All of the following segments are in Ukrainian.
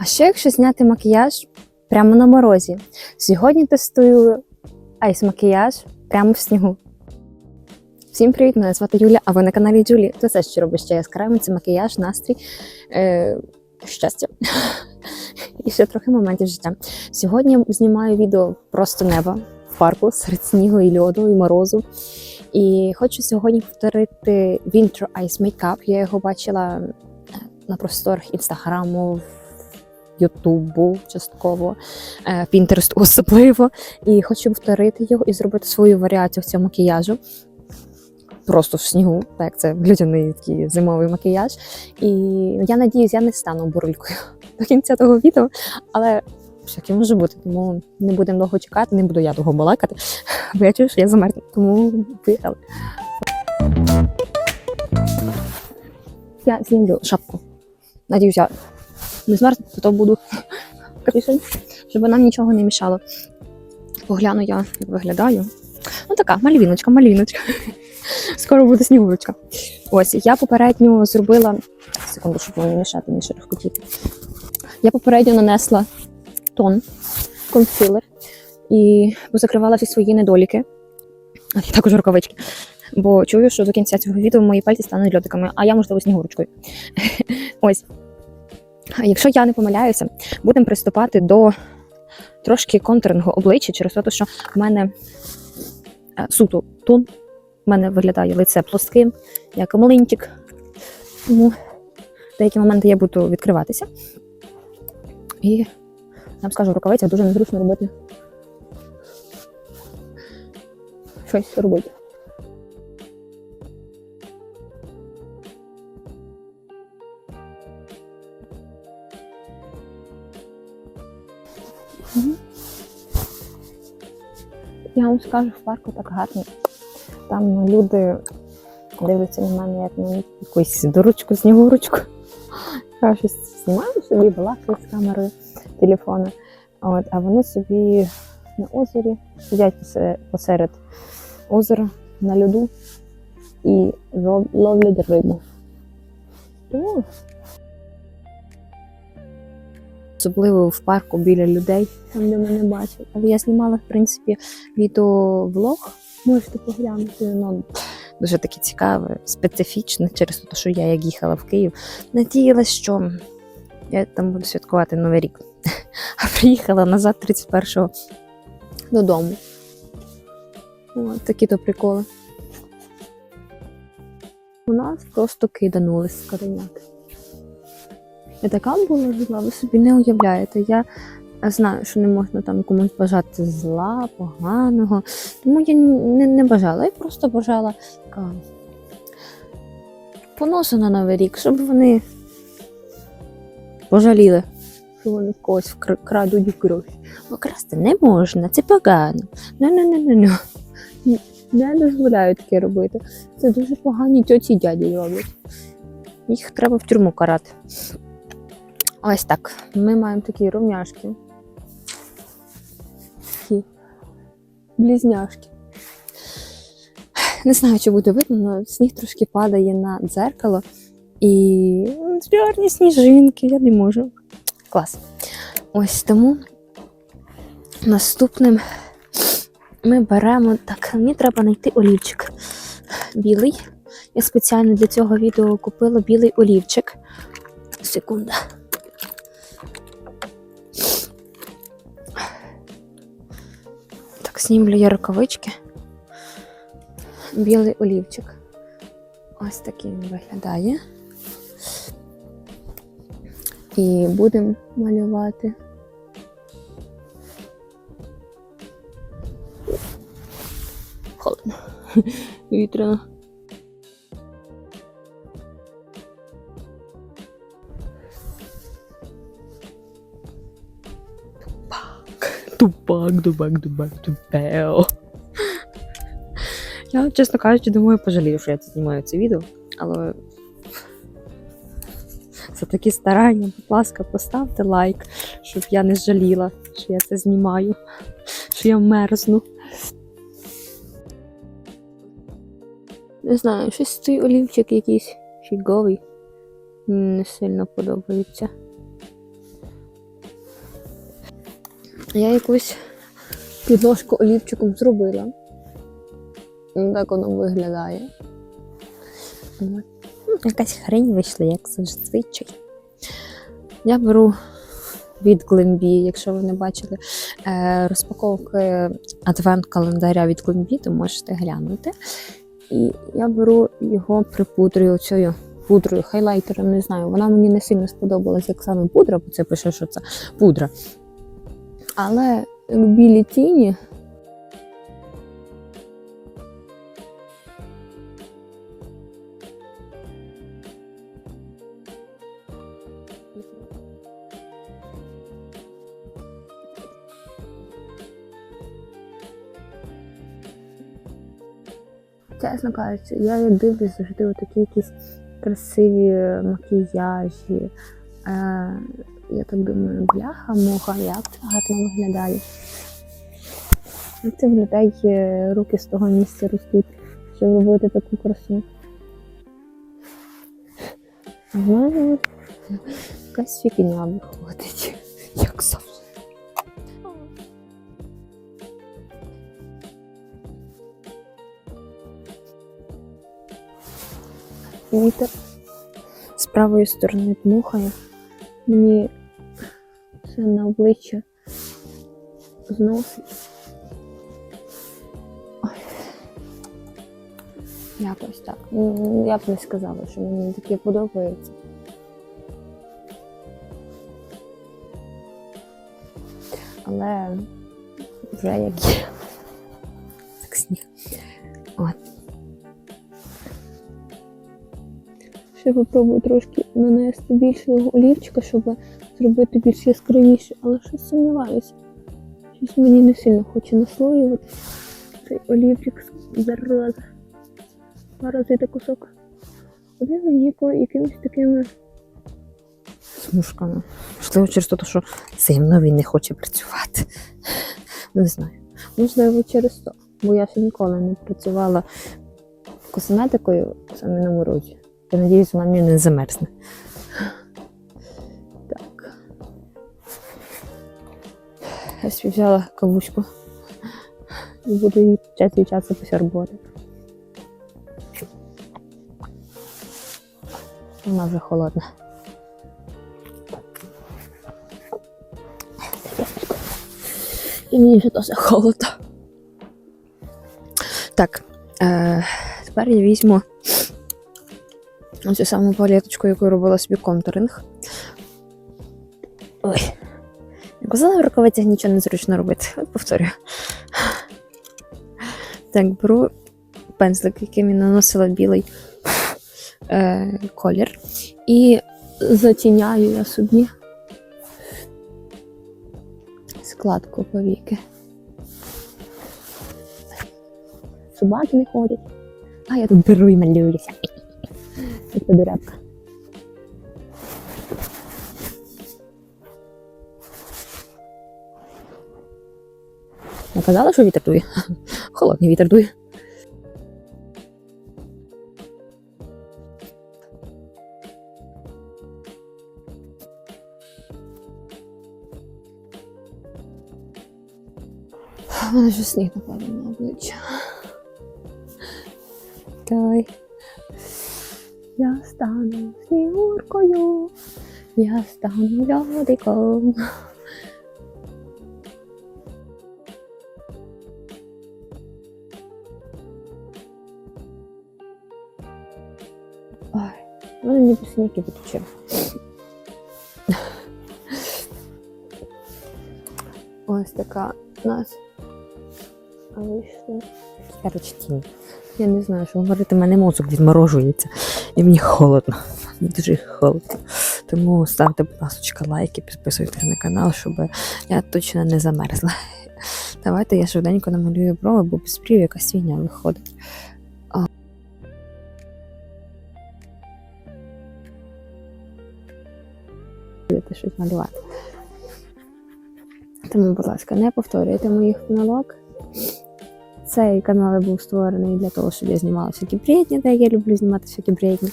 А що якщо зняти макіяж прямо на морозі? Сьогодні тестую айс-макіяж прямо в снігу. Всім привіт! Мене звати Юля, а ви на каналі Джулі. Це все, що робить ще яскравим, це макіяж, настрій, е, щастя. І ще трохи моментів життя. Сьогодні знімаю відео просто неба в парку серед снігу і льоду і морозу. І хочу сьогодні повторити Winter Ice Makeup. Я його бачила на просторах інстаграму, Ютубу частково, Пінтересту особливо. І хочу повторити його і зробити свою варіацію цього макіяжу. Просто в снігу, так це людяний такий зимовий макіяж. І я надіюсь, я не стану бурулькою до кінця того відео, але всяке може бути, тому не будемо довго чекати, не буду я довго балакати, бо я чую, що я замерзну, тому поїхали. Я знімлю шапку. Надіюсь, я не змерзну, то буду капюшон, щоб нам нічого не мішало. Погляну я, як виглядаю. Ну така, мальвіночка, мальвіночка. Скоро буде снігурочка. Ось я попередньо зробила. Секунду, щоб не мішати, не шерехкотіти. Я попередньо нанесла тон, консилер і позакривала всі свої недоліки, а також рукавички. Бо чую, що до кінця цього відео мої пальці стануть льодиками, а я, можливо, снігурочкою. Ось. Якщо я не помиляюся, будемо приступати до трошки контурингу обличчя через те, що в мене е, суто тон. У мене виглядає лице плоским, як млинчик. Тому в деякі моменти я буду відкриватися. І я вам скажу, в рукавицях дуже незручно робити щось робити. Я вам скажу, в парку так гарно. Там люди дивляться на мене як на якусь дурочку, снігурочку. Я щось знімаю собі, балакаю з камерою телефону. От, а вони собі на озері сидять посеред озера на льоду і ловлять рибу. Особливо в парку біля людей, там де мене бачать. Але я знімала, в принципі, відеовлог. Можете поглянути. Ну, дуже таке цікаве, специфічне через те, що я як їхала в Київ. Надіялась, що я там буду святкувати Новий рік. А приїхала назад 31-го додому. От такі то приколи. У нас просто киданули з кореняти. Я така була зла, ви собі не уявляєте. Я знаю, що не можна там комусь бажати зла, поганого. Тому я не, не бажала, я просто бажала така поносу на Новий рік, щоб вони пожаліли, що вони в когось вкр- крадуть гроші. Бо красти не можна, це погано. Ну-ну-ну-ну-ну. Не дозволяю таке робити. Це дуже погані тьоті дяді роблять. Їх треба в тюрму карати. Ось так. Ми маємо такі румняшки. Такі близняшки. Не знаю, чи буде видно, але сніг трошки падає на дзеркало. І м, гарні сніжинки, я не можу. Клас. Ось тому наступним ми беремо. Так, мені треба знайти олівчик білий. Я спеціально для цього відео купила білий олівчик. Секунда. Так, знімлю я рукавички. Білий олівчик. Ось такий він виглядає. І будемо малювати. Холодно. Вітряно. Тупак, дубак, дубак, тупео. Я, чесно кажучи, думаю, пожалію, що я це знімаю це відео, але за такі старання, будь ласка, поставте лайк, щоб я не жаліла, що я це знімаю, що я мерзну. Не знаю, щось цей олівчик якийсь фіговий. Не сильно подобається. Я якусь підложку олівчиком зробила. Ну, Так воно виглядає. Ну, Якась хрень вийшла, як зазвичай. Я беру від Глембі, якщо ви не бачили е, розпаковки адвент-календаря від Глембі, то можете глянути. І я беру його припудрюю цією пудрою, хайлайтером, не знаю. Вона мені не сильно сподобалась, як саме пудра, бо це пише, що це пудра. Але білі тіні. Чесно кажучи, я як дивлюсь завжди отакі якісь красиві макіяжі. Е, я так думаю, бляха, муха, як гарно виглядає. Це виглядає, руки з того місця ростуть, щоб робити таку красу. В мене якась фігня виходить, як завжди. Вітер з правої сторони дмухає. Мені все на обличчя зносить. Якось так. Ну, Я б не сказала, що мені таке подобається. Але вже як є. Ще попробую трошки нанести більше олівчика, щоб зробити більш яскравіше, але щось сумніваюся. Щось мені не сильно хоче наслоювати. Цей олівчик зараза. Зараз йде кусок. Один якою якимись такими смужками. Можливо, через те, що зимно він не хоче працювати. Не знаю. Можливо, через то. Бо я ще ніколи не працювала косметикою саме на морозі. Я надіюсь, вона мені не замерзне. Так. Я собі взяла кавучку. І буду її час від часу посярбувати. Вона вже холодна. І мені вже теж холодно. Так, е, тепер я візьму Ось саму палеточку, яку робила собі контуринг. Ой. Казала, в рукавицях нічого не зручно робити. Повторюю. Так, беру пензлик, яким я наносила білий е, колір. І затіняю я собі складку повіки. Собаки не ходять. А я тут беру і малююся. Як подурядка. Я казала, що вітер дує. Холодний вітер дує. У мене вже на обличчя. Давай. Стану снігуркою, я стану льодиком. Ой, в мене ніби сніки відчив. Ось така у нас вийшла. Короче. Я не знаю, що говорити, в мене мозок відморожується. І мені холодно. Дуже холодно. Тому ставте, будь ласка, лайки, підписуйтесь на канал, щоб я точно не замерзла. Давайте я швиденько намалюю брови, бо без брів якась фігня виходить. Щось малювати. Тому, будь ласка, не повторюйте моїх помилок. Цей канал був створений для того, щоб я знімала всякі бредні, так я люблю знімати всякі бредні.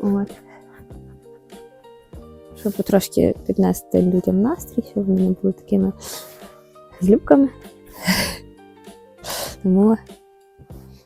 От. Щоб трошки піднести людям настрій, щоб вони були такими злюбками. Тому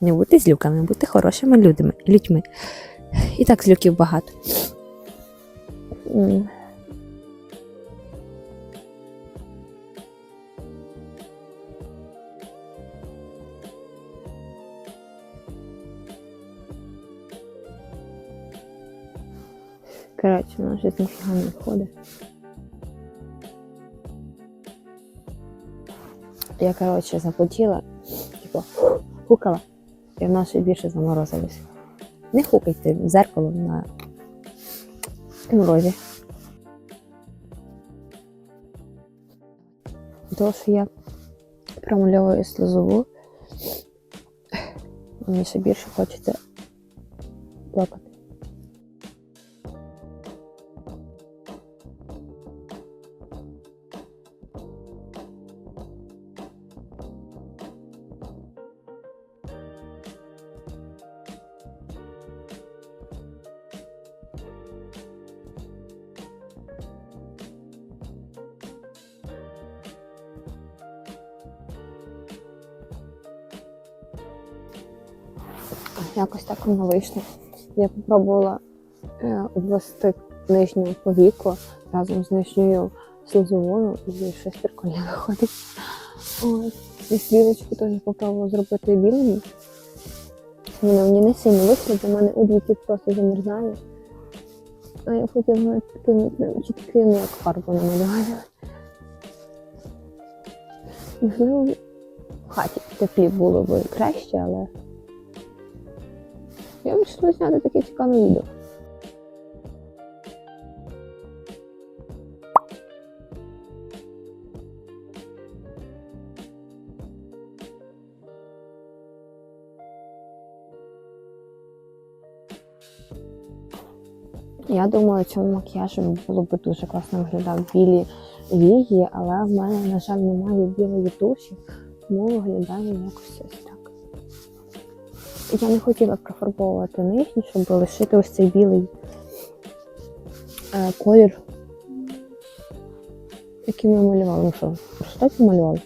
не будьте злюками, будьте хорошими людьми. І так злюків багато. Коротше, вона щось ніфіга не виходить. Я, коротше, захотіла, типу, хукала, і вона ще більше заморозилась. Не хукайте в зеркало на морозі. Того, що я промальовую сльозову, мені ще більше хочеться плакати. Якось так воно вийшло. Я спробувала е, обвести нижню повіку разом з нижньою сльозовою і щось прикольне виходить. І стрілочку теж попробувала зробити білими. Вони мені не сильно вийшли, бо в мене тут просто замерзає. А я хотіла навіть такими чіткими, як фарбу намалювати. Можливо, в хаті теплі було б краще, але я вирішила зняти таке цікаве відео. Я думаю, цьому макіяжем було б дуже класно виглядав білі вії, але в мене, на жаль, немає білої туші, тому виглядає якось ось так. Я не хотіла профарбовувати нижні, щоб лишити ось цей білий е, колір, який ми малювали. Ну що, просто так малювали?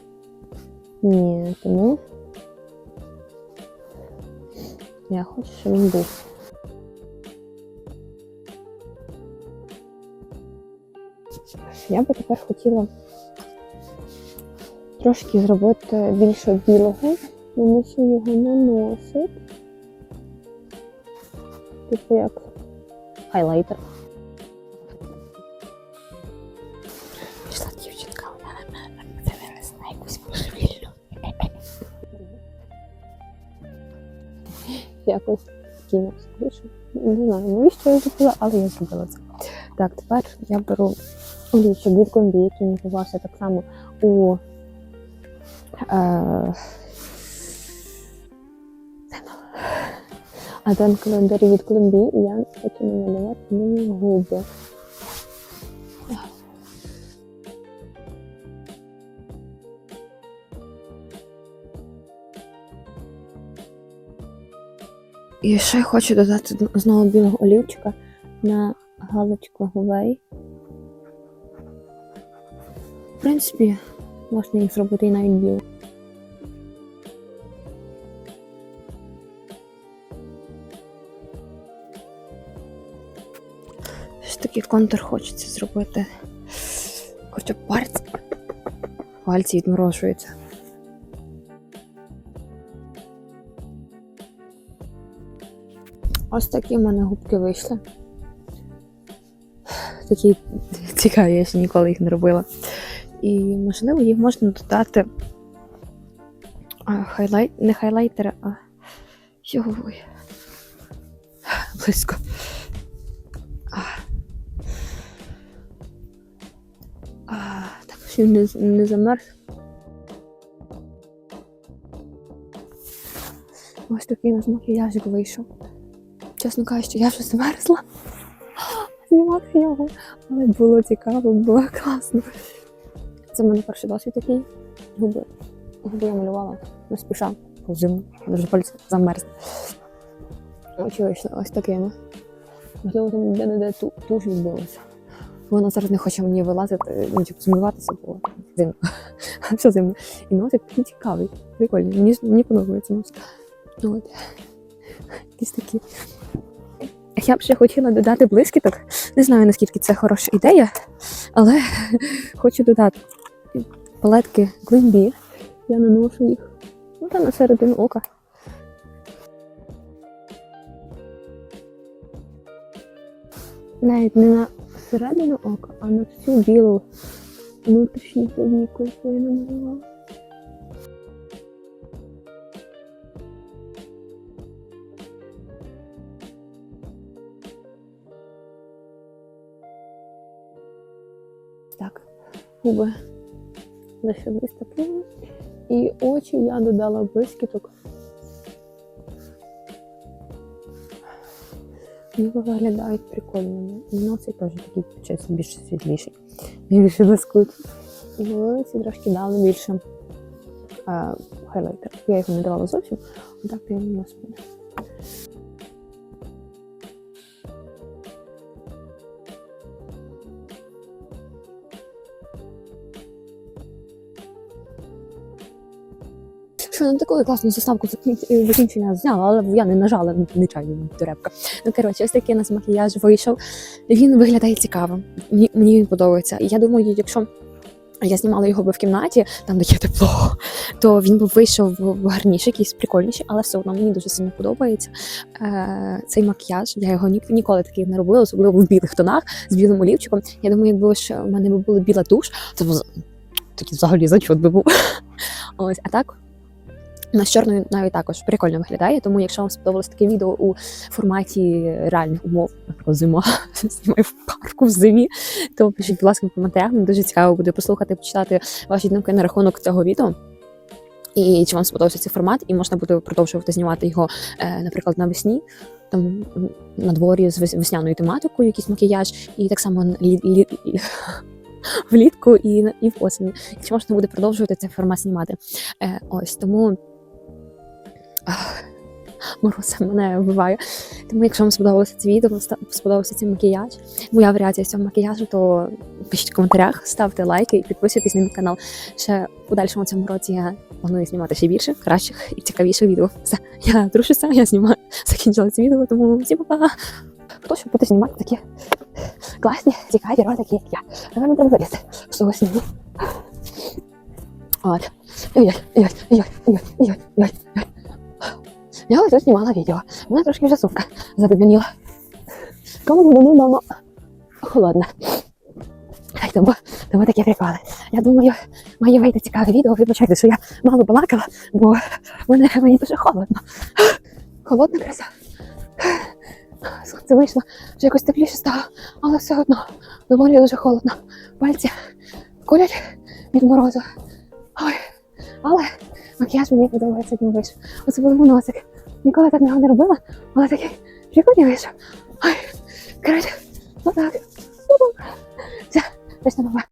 Ні, тому я хочу, щоб він був. Я би тепер хотіла трошки зробити більше білого, нанесу його на носик. Типу як хайлайтер. Пішла дівчинка, на мене це виросла якусь божевільну. Якось кінець вийшов. Не знаю, навіщо я зробила, але я зробила це. Так, тепер я беру олівчик від комбі, який попався так само у е, адвент календарі від Колумбії, і я хочу намалювати мені губи. І ще хочу додати знову білого олівчика на галочку губей. В принципі, можна їх зробити і навіть біло. Такий контур хочеться зробити. Короче, пальці. Пальці відморожуються. Ось такі в мене губки вийшли. Такі цікаві, я ще ніколи їх не робила. І, можливо, їх можна додати а, хайлайт, не хайлайтери, а його близько. Він не, не замерз. Ось такий у нас макіяжик вийшов. Чесно кажучи, я вже замерзла. Знімати його. Але було цікаво, було класно. Це в мене перший досвід такий. Губи. Губи я малювала не спіша по зиму. Дуже пальці замерзли. Ось такими. Вона зараз не хоче мені вилазити, ну, типу, бо зимно. Все зимно. І носик такий цікавий, прикольний. Мені, мені подобається нос. От. Якісь такі. Я б ще хотіла додати блискіток. Не знаю, наскільки це хороша ідея, але хочу додати палетки Glen Я наношу їх ну, та на середину ока. Навіть не на середину ока, а на всю білу внутрішню повіку, яку я намалювала. Так, губи лише виступили. І очі я додала блискіток. Вони виглядають прикольними. І носик теж такі чесно більш світліші, більше блискучий. І вулиці трошки дали більше е, хайлайтер. Я його не давала зовсім, а так я на спину. Що не таку класну заставку закін- закінчення зняла, але я не нажала нечайно дурепка. Ну коротше, ось такий у нас макіяж вийшов. Він виглядає цікаво. Мені, він подобається. І я думаю, якщо я знімала його би в кімнаті, там де є тепло, то він би вийшов гарніший, якийсь прикольніший, але все одно мені дуже сильно подобається е, цей макіяж. Я його ні, ніколи такий не робила, особливо в білих тонах з білим олівчиком. Я думаю, якби ще в мене була біла б з- такий взагалі зачот би був. Ось, а так. На з чорною навіть також прикольно виглядає, тому якщо вам сподобалось таке відео у форматі реальних умов, наприклад, зима, знімаю в парку в зимі, то пишіть, будь ласка, в коментарях. Мені дуже цікаво буде послухати, почитати ваші думки на рахунок цього відео. І чи вам сподобався цей формат, і можна буде продовжувати знімати його, е, наприклад, навесні, там на дворі з вес- весняною тематикою, якийсь макіяж, і так само лі, лі, лі- влітку і, і в осені. Чи можна буде продовжувати цей формат знімати? Е, ось тому. Мороз мене вбиває. Тому, якщо вам сподобалося це відео, сподобався цей макіяж, моя варіація цього макіяжу, то пишіть в коментарях, ставте лайки і підписуйтесь на мій канал. Ще в подальшому цьому році я планую знімати ще більше, кращих і цікавіших відео. Все, я дружуся, я знімаю, закінчила це відео, тому всім па-па! Хто ще буде знімати такі класні, цікаві ролики, як я. Напевно, треба вилізти з того снігу. От. Ой-ой, Я тут знімала відео. У мене трошки вже сумка задебініла. Кому не мама холодна. Хай тому, тому такі приколи. Я думаю, має вийти цікаве відео. Вибачайте, що я мало балакала, бо мене мені дуже холодно. Холодна краса. Сонце вийшло, вже якось тепліше стало, але все одно доволі дуже холодно. Пальці колять від морозу. Ой, але макіяж мені подобається, він вийшов. Особливо носик. 川崎のハンドルをぶま、川崎、切り替えてみましょう。はい。暗いじゃん。また、じゃあ、明日ま晩。